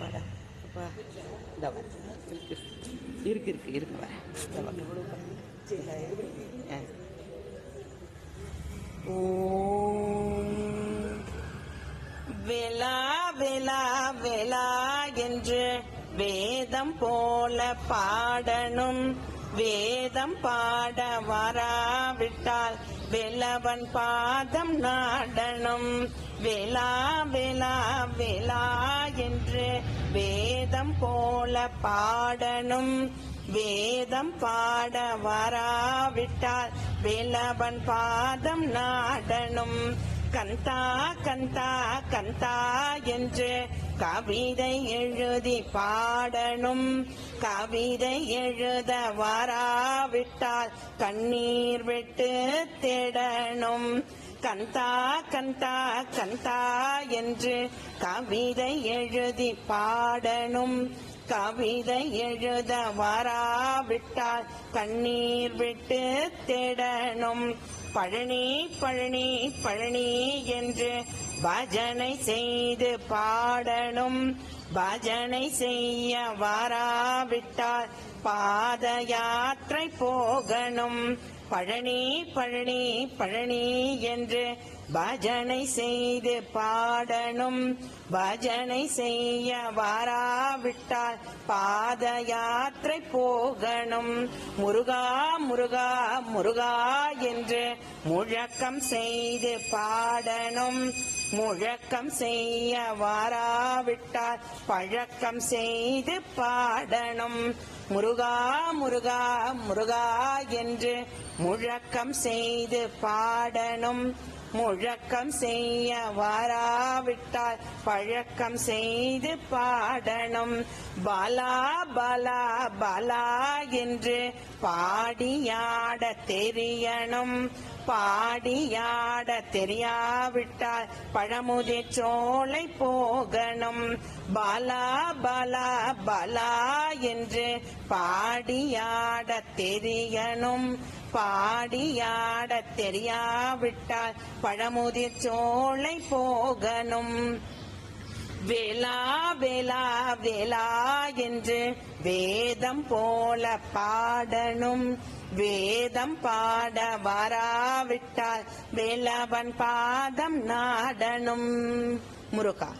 இந்த வரேன் இருக்கு இருக்கு இருக்கு இருக்கு வரேன் இந்த வரேன். ஆ. ஓம் என்று வேதம் போல பாடணும் வேதம் பாட வரா வேலவன் பாதம் நாடணும் வேலா வேலா வேலா என்று வேதம் போல பாடணும் வேதம் பாட வராவிட்டால் வேலவன் பாதம் நாடனும். கந்தா கந்தா கந்தா என்று கவிதை எழுதி பாடணும். கவிதை எழுத வராவிட்டால் கண்ணீர் விட்டு தேடணும். கந்தா கந்தா கந்தா என்று கவிதை எழுதி பாடணும். கவிதை எழுத வராவிட்டால் கண்ணீர் விட்டு தேடணும். பழனி பழனி பழனி என்று பஜனை செய்து பாடணும். பஜனை செய்ய வாராவிட்டால் பாத யாத்திரை போகணும். பழனி பழனி பழனி என்று பஜனை செய்து பாடணும். பஜனை செய்ய வாராவிட்டால் பாத யாத்திரை போகணும். முருகா முருகா முருகா என்று முழக்கம் செய்து பாடணும். முழக்கம் செய்ய வாராவிட்டால் பழக்கம் செய்து பாடணும். முருகா முருகா முருகா என்று முழக்கம் செய்து பாடணும். முழக்கம் செய்ய வராவிட்டால் பழக்கம் செய்து பாடணும். பலா பலா பலா என்று பாடியாட தெரியணும். பாடியாட தெரியாவிட்டால் பழமுதிர் சோலை போகணும். பலா பலா பலா என்று பாடியாட தெரியணும். பாடியாட தெரியாவிட்டால் பழமுதிர் சோலை போகணும். வேலா வேலா வேலா என்று வேதம் போல பாடணும். வேதம் பாட வராவிட்டால் வேலவன் பாதம் நாடணும். முருகா.